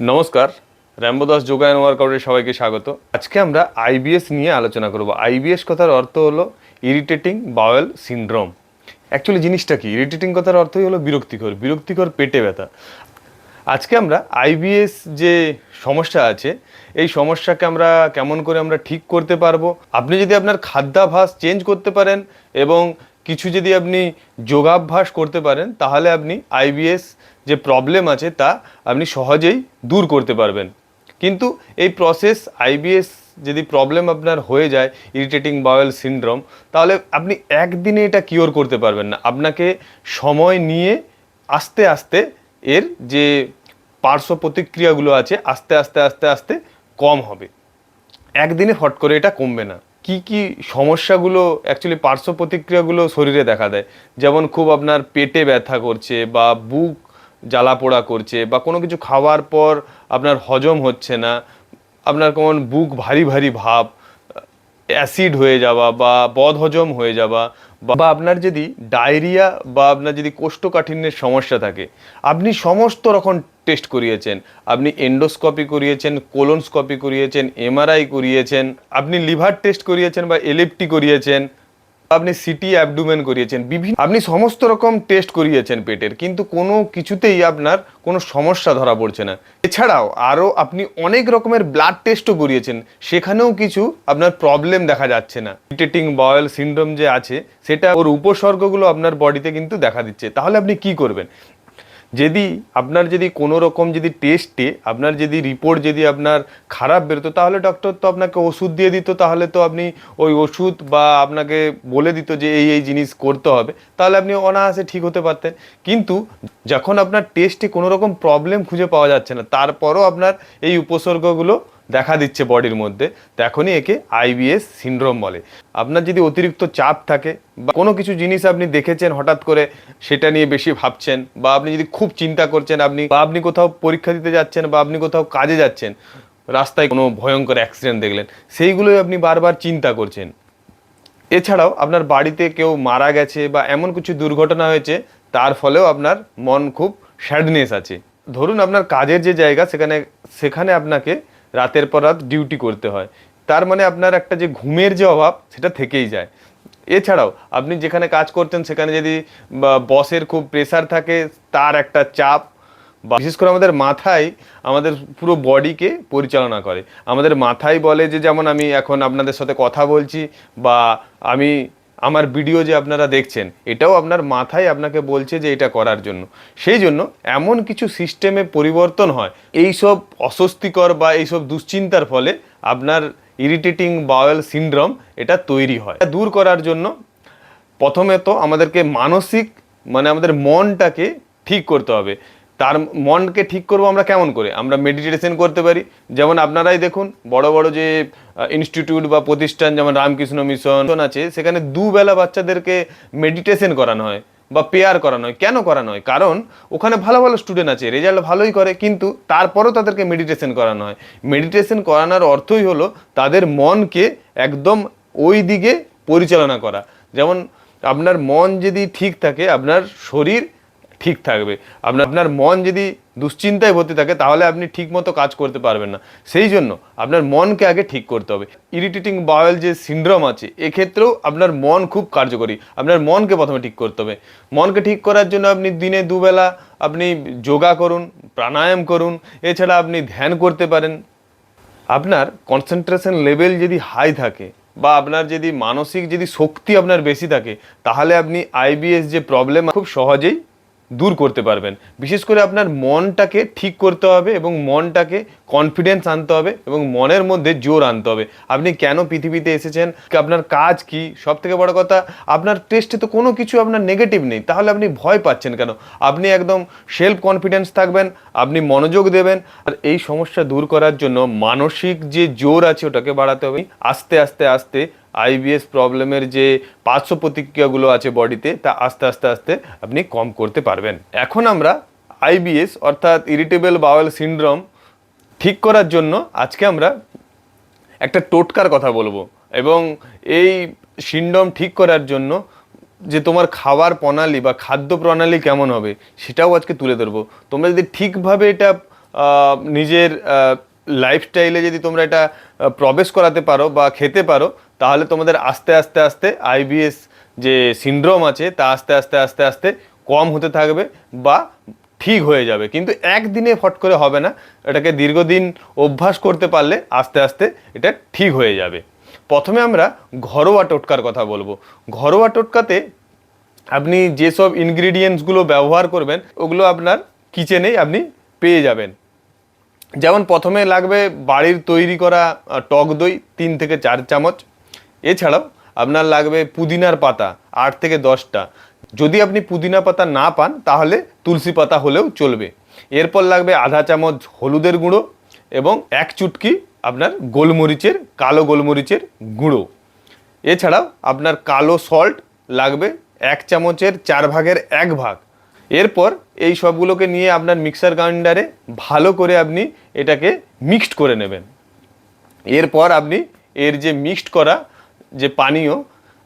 নমস্কার। র্যাম্বোদাস যোগা অ্যান্ড ওয়ার্কআউটের সবাইকে স্বাগত। আজকে আমরা আইবিএস নিয়ে আলোচনা করব। আইবিএস কথার অর্থ হলো ইরিটেটিং বাওয়েল সিনড্রোম। অ্যাকচুয়ালি জিনিসটা কি? ইরিটেটিং কথার অর্থই হলো বিরক্তিকর বিরক্তিকর পেটে ব্যথা। আজকে আমরা আইবিএস যে সমস্যা আছে, এই সমস্যাকে আমরা কেমন করে আমরা ঠিক করতে পারব? আপনি যদি আপনার খাদ্যাভাস চেঞ্জ করতে পারেন এবং কিছু যদি আপনি যোগাভ্যাস করতে পারেন, তাহলে আপনি আইবিএস যে প্রবলেম আছে, তা আপনি সহজেই দূর করতে পারবেন। কিন্তু এই প্রসেস আইবিএস যদি প্রবলেম আপনার হয়ে যায় ইরিটেটিং বাওয়েল সিনড্রোম তাহলে আপনি একদিনে এটা কিওর করতে পারবেন না। আপনাকে সময় নিয়ে আস্তে আস্তে এর যে পার্শ্ব প্রতিক্রিয়াগুলো আছে, আস্তে আস্তে আস্তে আস্তে কম হবে। একদিনে ফট করে এটা কমবে না। কি কি সমস্যাগুলো অ্যাকচুয়ালি পার্শ্ব প্রতিক্রিয়াগুলো শরীরে দেখা দেয়? যেমন খুব আপনার পেটে ব্যথা করছে বা বুক জ্বালা পোড়া করছে বা কোনো কিছু খাওয়ার পর আপনার হজম হচ্ছে না, আপনার কেমন বুক ভারী ভারী ভাব, অ্যাসিড হয়ে যাওয়া বা বদহজম হয়ে যাওয়া বা বা আপনার যদি ডায়রিয়া বা আপনার যদি কোষ্ঠকাঠিন্যের সমস্যা থাকে, আপনি সমস্ত রকম টেস্ট করিয়েছেন। আপনি এন্ডোস্কপি করিয়েছেন কোলোনস্কপি করিয়েছেন এমআরআই করিয়েছেন, আপনি লিভার টেস্ট করিয়েছেন বা এলএফটি করিয়েছেন, আপনি সিটি অ্যাবডুমেন করিয়েছেন, বিভিন্ন আপনি সমস্ত রকম টেস্ট করিয়েছেন পেটের, কিন্তু কোনো কিছুতেই আপনার কোনো সমস্যা ধরা পড়ছে না। এছাড়াও আরও আপনি অনেক রকমের ব্লাড টেস্টও করিয়েছেন, সেখানেও কিছু আপনার প্রবলেম দেখা যাচ্ছে না। ইরিটেটিং বয়েল সিনড্রোম যে আছে, সেটা ওর উপসর্গগুলো আপনার বডিতে কিন্তু দেখা দিচ্ছে। তাহলে আপনি কি করবেন? যদি আপনার যদি কোনো রকম যদি টেস্টে আপনার যদি রিপোর্ট যদি আপনার খারাপ বেরোতো, তাহলে ডক্টর তো আপনাকে ওষুধ দিয়ে দিত, তাহলে তো আপনি ওই ওষুধ বা আপনাকে বলে দিত যে এই এই জিনিস করতে হবে, তাহলে আপনি অনায়াসে ঠিক হতে পারতেন। কিন্তু যখন আপনার টেস্টে কোনো রকম প্রবলেম খুঁজে পাওয়া যাচ্ছে না, তারপরও আপনার এই উপসর্গগুলো দেখা দিচ্ছে বডির মধ্যে তখনই একে আইবিএস সিন্ড্রোম বলে। আপনার যদি অতিরিক্ত চাপ থাকে বা কোনো কিছু জিনিস আপনি দেখেছেন হঠাৎ করে সেটা নিয়ে বেশি ভাবছেন বা আপনি যদি খুব চিন্তা করছেন আপনি বা আপনি কোথাও পরীক্ষা দিতে যাচ্ছেন বা আপনি কোথাও কাজে যাচ্ছেন, রাস্তায় কোনো ভয়ঙ্কর অ্যাক্সিডেন্ট দেখলেন, সেইগুলোই আপনি বারবার চিন্তা করছেন। এছাড়াও আপনার বাড়িতে কেউ মারা গেছে বা এমন কিছু দুর্ঘটনা হয়েছে, তার ফলেও আপনার মন খুব স্যাডনেস আছে। ধরুন আপনার কাজের যে জায়গা, সেখানে সেখানে আপনাকে রাতের পর রাত ডিউটি করতে হয়। তার মানে আপনার একটা যে ঘুমের যে অভাব, সেটা থেকেই যায়। এছাড়াও, আপনি যেখানে কাজ করছেন সেখানে যদি বসের খুব প্রেসার থাকে, তার একটা চাপ, বা বিশেষ করে আমাদের মাথায়, আমাদের পুরো বডিকে পরিচালনা করে। আমাদের মাথায় বলে যে, যেমন আমি এখন আপনাদের সাথে কথা বলছি, বা আমি আমার ভিডিও যে আপনারা দেখছেন, এটাও আপনার মাথায় আপনাকে বলছে যে এটা করার জন্য। সেই জন্য এমন কিছু সিস্টেমে পরিবর্তন হয়, এইসব অস্বস্তিকর বা এইসব দুশ্চিন্তার ফলে আপনার ইরিটেটিং বাওয়েল সিনড্রোম এটা তৈরি হয়। দূর করার জন্য প্রথমে তো আমাদেরকে মানসিক মানে আমাদের মনটাকে ঠিক করতে হবে। তার মনকে ঠিক করব আমরা কেমন করে? আমরা মেডিটেশন করতে পারি। যেমন আপনারাই দেখুন, বড় বড় যে ইনস্টিটিউট বা প্রতিষ্ঠান, যেমন রামকৃষ্ণ মিশন আছে, সেখানে দুবেলা বাচ্চাদেরকে মেডিটেশন করানো হয় বা পেয়ার করানো হয়। কেন করানো হয়? কারণ ওখানে ভালো ভালো স্টুডেন্ট আছে রেজাল্ট ভালোই করে, কিন্তু তারপরও তাদেরকে মেডিটেশন করানো হয়। মেডিটেশন করানোর অর্থই হলো তাদের মনকে একদম ওই দিকে পরিচালনা করা। যেমন আপনার মন যদি ঠিক থাকে, আপনার শরীর ঠিক থাকবে। আপনার আপনার মন যদি দুশ্চিন্তায় ভর্তি থাকে, তাহলে আপনি ঠিক মতো কাজ করতে পারবেন না। সেই জন্য আপনার মনকে আগে ঠিক করতে হবে। ইরিটেটিং বাওয়েল যে সিনড্রোম আছে, এক্ষেত্রেও আপনার মন খুব কার্যকরী। আপনার মনকে প্রথমে ঠিক করতে হবে। মনকে ঠিক করার জন্য আপনি দিনে দুবেলা আপনি যোগা করুন, প্রাণায়াম করুন, এছাড়া আপনি ধ্যান করতে পারেন। আপনার কনসেন্ট্রেশন লেভেল যদি হাই থাকে বা আপনার যদি মানসিক যদি শক্তি আপনার বেশি থাকে, তাহলে আপনি আইবিএস যে প্রবলেম খুব সহজেই দূর করতে পারবেন। বিশেষ করে আপনার মনটাকে ঠিক করতে হবে এবং মনটাকে কনফিডেন্স আনতে হবে এবং মনের মধ্যে জোর আনতে হবে। আপনি কেন পৃথিবীতে এসেছেন? আপনার কাজ কি? সব থেকে বড় কথা, আপনার টেস্টে তো কোনো কিছু আপনার নেগেটিভ নেই। তাহলে আপনি ভয় পাচ্ছেন কেন? আপনি একদম সেলফ কনফিডেন্স থাকবেন, আপনি মনোযোগ দেবেন। আর এই সমস্যা দূর করার জন্য মানসিক যে জোর আছে, ওটাকে বাড়াতে হবে। আস্তে আস্তে আস্তে আইবিএস প্রবলেমের যে পার্শ্ব প্রতিক্রিয়াগুলো আছে বডিতে, তা আস্তে আস্তে আস্তে আপনি কম করতে পারবেন। এখন আমরা আইবিএস অর্থাৎ ইরিটেবল বাওয়েল সিনড্রোম ঠিক করার জন্য আজকে আমরা একটা টোটকার কথা বলব। এবং এই সিনড্রোম ঠিক করার জন্য যে তোমার খাবার প্রণালী বা খাদ্য প্রণালী কেমন হবে, সেটাও আজকে তুলে ধরবো। তোমরা যদি ঠিকভাবে এটা নিজের লাইফস্টাইলে যদি তোমরা এটা প্রবেশ করাতে পারো বা খেতে পারো তাহলে তোমাদের আস্তে আস্তে আস্তে আইবিএস যে সিন্ড্রোম আছে, তা আস্তে আস্তে আস্তে আস্তে কম হতে থাকবে বা ঠিক হয়ে যাবে। কিন্তু একদিনে ফট করে হবে না। এটাকে দীর্ঘদিন অভ্যাস করতে পারলে আস্তে আস্তে এটা ঠিক হয়ে যাবে। প্রথমে আমরা ঘরোয়া টোটকার কথা বলব। ঘরোয়া টোটকাতে আপনি যেসব ইনগ্রিডিয়েন্টসগুলো ব্যবহার করবেন, ওগুলো আপনার কিচেনেই আপনি পেয়ে যাবেন। যেমন প্রথমে লাগবে বাড়ির তৈরি করা টক দই তিন থেকে চার চামচ। এছাড়াও আপনার লাগবে পুদিনার পাতা, আট থেকে দশটা। যদি আপনি পুদিনা পাতা না পান, তাহলে তুলসী পাতা হলেও চলবে। এরপর লাগবে আধা চামচ হলুদের গুঁড়ো এবং এক চুটকি আপনার গোলমরিচের, কালো গোলমরিচের গুঁড়ো। এছাড়াও আপনার কালো সল্ট লাগবে এক চামচের চার ভাগের এক ভাগ। এরপর এই সবগুলোকে নিয়ে আপনার মিক্সার গ্রাইন্ডারে ভালো করে আপনি এটাকে মিক্সড করে নেবেন। এরপর আপনি এর যে মিক্সড করা যে পানীয়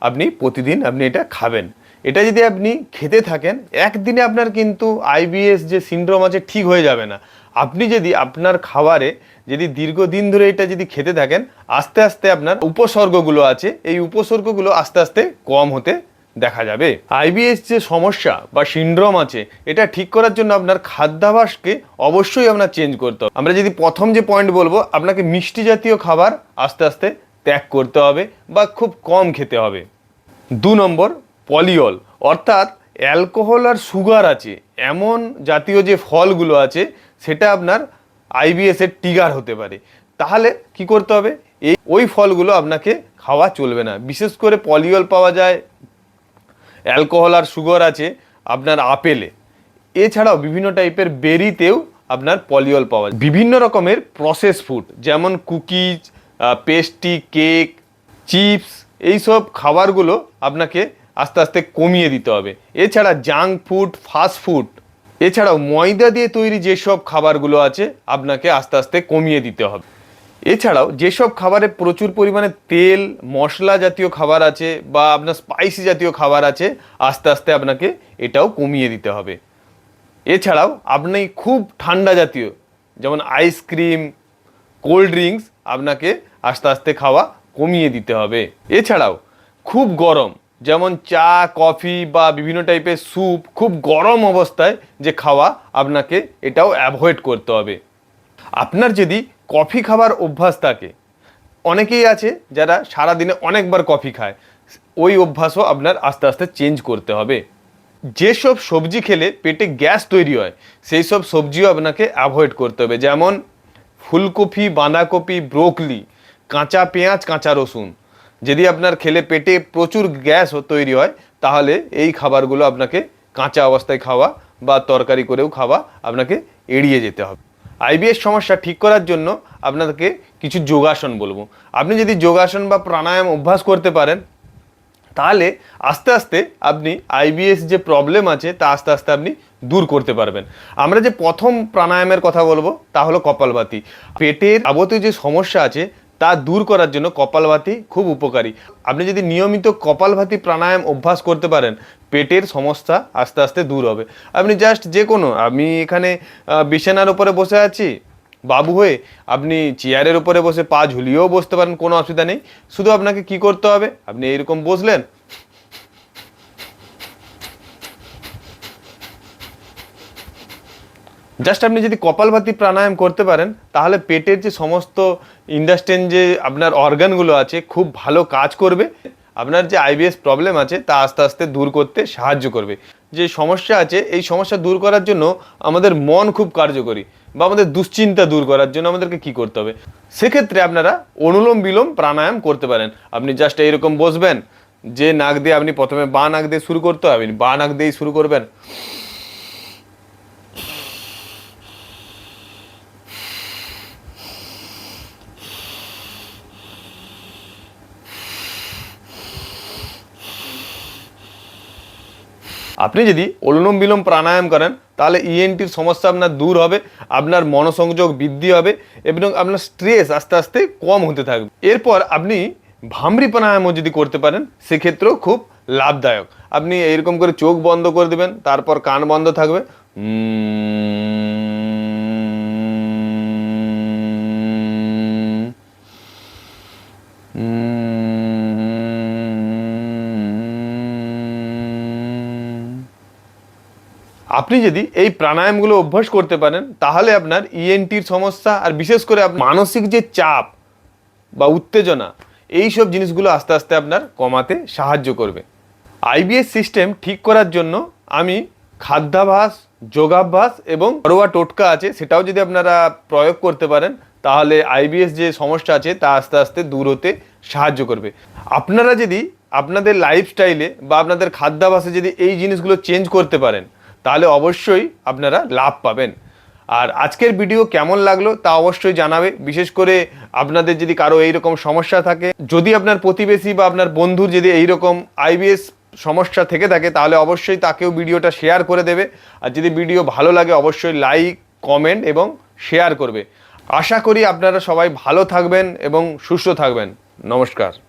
আপনি প্রতিদিন আপনি এটা খাবেন। এটা যদি আপনি খেতে থাকেন, একদিনে আপনার কিন্তু আইবিএস যে সিন্ড্রোম আছে ঠিক হয়ে যাবে না। আপনি যদি আপনার খাবারে যদি দীর্ঘদিন ধরে এটা যদি খেতে থাকেন, আস্তে আস্তে আপনার উপসর্গগুলো আছে, এই উপসর্গগুলো আস্তে আস্তে কম হতে দেখা যাবে। আইবিএস যে সমস্যা বা সিন্ড্রোম আছে, এটা ঠিক করার জন্য আপনার খাদ্যাভাসকে অবশ্যই আপনার চেঞ্জ করতে হবে। আমরা যদি প্রথম যে পয়েন্ট বলব, আপনাকে মিষ্টি জাতীয় খাবার আস্তে আস্তে ত্যাগ করতে হবে বা খুব কম খেতে হবে। দু নম্বর পলিওল অর্থাৎ অ্যালকোহল আর সুগার আছে। এমন জাতীয় যে ফলগুলো আছে, সেটা আপনার আইবিএসের টিগার হতে পারে। তাহলে কি করতে হবে? এই, ওই ফলগুলো আপনাকে খাওয়া চলবে না। বিশেষ করে পলিওল পাওয়া যায়, অ্যালকোহল আর সুগার আছে আপনার আপেলে। এছাড়াও বিভিন্ন টাইপের বেরিতেও আপনার পলিওল পাওয়া যায়। বিভিন্ন রকমের প্রসেস ফুড যেমন কুকিজ পেস্ট্রি কেক, চিপস, এইসব খাবারগুলো আপনাকে আস্তে আস্তে কমিয়ে দিতে হবে। এছাড়া জাঙ্ক ফুড, ফাস্ট ফুড, এছাড়াও ময়দা দিয়ে তৈরি যেসব খাবারগুলো আছে, আপনাকে আস্তে আস্তে কমিয়ে দিতে হবে। এছাড়াও যেসব খাবারে প্রচুর পরিমাণে তেল, মশলা জাতীয় খাবার আছে বা আপনার স্পাইসি জাতীয় খাবার আছে, আস্তে আস্তে আপনাকে এটাও কমিয়ে দিতে হবে। এছাড়াও আপনি খুব ঠান্ডা জাতীয়, যেমন আইসক্রিম কোল্ড ড্রিঙ্কস আপনাকে আস্তে আস্তে খাওয়া কমিয়ে দিতে হবে। এছাড়াও খুব গরম, যেমন চা, কফি বা বিভিন্ন টাইপের স্যুপ খুব গরম অবস্থায় যে খাওয়া আপনাকে এটাও অ্যাভয়েড করতে হবে। আপনার যদি কফি খাবার অভ্যাস থাকে, অনেকেই আছে যারা সারাদিনে অনেকবার কফি খায়, ওই অভ্যাসও আপনার আস্তে আস্তে চেঞ্জ করতে হবে। যেসব সবজি খেলে পেটে গ্যাস তৈরি হয় সেই সব সবজিও আপনাকে অ্যাভয়েড করতে হবে। যেমন ফুলকপি, বাঁধাকপি, ব্রোকলি, কাঁচা পেঁয়াজ, কাঁচা রসুন। যদি আপনার খেলে পেটে প্রচুর গ্যাস তৈরি হয়, তাহলে এই খাবারগুলো আপনাকে কাঁচা অবস্থায় খাওয়া বা তরকারি করেও খাওয়া আপনাকে এড়িয়ে যেতে হবে। আইবিএস সমস্যা ঠিক করার জন্য আপনাকে কিছু যোগাসন বলব। আপনি যদি যোগাসন বা প্রাণায়াম অভ্যাস করতে পারেন তাহলে আস্তে আস্তে আপনি আইবিএস যে প্রবলেম আছে তা আস্তে আস্তে আপনি দূর করতে পারবেন। আমরা যে প্রথম প্রাণায়ামের কথা বলব, তা হলো কপালভাতি। পেটের যাবতীয় যে সমস্যা আছে, তা দূর করার জন্য কপালভাতি খুব উপকারী। আপনি যদি নিয়মিত কপালভাতি প্রাণায়াম অভ্যাস করতে পারেন, পেটের সমস্যা আস্তে আস্তে দূর হবে। আপনি জাস্ট যে কোনো, আমি এখানে বিছানার উপরে বসে আছি, বাবু হয়ে আপনি চেয়ারের উপরে বসে পা ঝুলিয়েও বসতে পারেন, কোনো অসুবিধা নেই। শুধু আপনাকে কি করতে হবে? আপনি এইরকম বসলেন জাস্ট আপনি যদি কপালভাতি প্রাণায়াম করতে পারেন, তাহলে পেটের যে সমস্ত ইন্ডাস্ট্রেন যে আপনার অর্গানগুলো আছে, খুব ভালো কাজ করবে। আপনার যে আইবিএস প্রবলেম আছে, তা আস্তে আস্তে দূর করতে সাহায্য করবে। যে সমস্যা আছে, এই সমস্যা দূর করার জন্য আমাদের মন খুব কার্যকরী বা আমাদের দুশ্চিন্তা দূর করার জন্য আমাদেরকে কি করতে হবে? সেক্ষেত্রে আপনারা অনুলোম বিলোম প্রাণায়াম করতে পারেন। আপনি জাস্ট এইরকম বসবেন, যে নাক দিয়ে আপনি প্রথমে বা নাক দিয়ে শুরু করতে হবে বা নাক দিয়েই শুরু করবেন। আপনি যদি অনুলোম বিলোম প্রাণায়াম করেন, তাহলে ইএনটির সমস্যা আপনার দূর হবে, আপনার মনসংযোগ বৃদ্ধি হবে এবং আপনার স্ট্রেস আস্তে আস্তে কম হতে থাকবে। এরপর আপনি ভামরি প্রাণায়ামও যদি করতে পারেন, সেক্ষেত্রেও খুব লাভদায়ক। আপনি এরকম করে চোখ বন্ধ করে দেবেন, তারপর কান বন্ধ থাকবে। আপনি যদি এই প্রাণায়ামগুলো অভ্যাস করতে পারেন, তাহলে আপনার ইএনটির সমস্যা আর বিশেষ করে মানসিক যে চাপ বা উত্তেজনা এই সব জিনিসগুলো আস্তে আস্তে আপনার কমাতে সাহায্য করবে। আইবিএস সিস্টেম ঠিক করার জন্য আমি খাদ্যাভাস, যোগাভ্যাস এবং ঘরোয়া টোটকা আছে, সেটাও যদি আপনারা প্রয়োগ করতে পারেন, তাহলে আইবিএস যে সমস্যা আছে, তা আস্তে আস্তে দূর হতে সাহায্য করবে। আপনারা যদি আপনাদের লাইফস্টাইলে বা আপনাদের খাদ্যাভাসে যদি এই জিনিসগুলো চেঞ্জ করতে পারেন তাহলে অবশ্যই আপনারা লাভ পাবেন। আর আজকের ভিডিও কেমন লাগল তা অবশ্যই জানাবে। বিশেষ করে আপনাদের যদি কারও এইরকম সমস্যা থাকে, যদি আপনার প্রতিবেশী বা আপনার বন্ধুর যদি এইরকম আইবিএস সমস্যা থেকে থাকে, তাহলে অবশ্যই তাকেও ভিডিওটা শেয়ার করে দেবে। আর যদি ভিডিও ভালো লাগে, অবশ্যই লাইক, কমেন্ট এবং শেয়ার করবে। আশা করি আপনারা সবাই ভালো থাকবেন এবং সুস্থ থাকবেন। নমস্কার।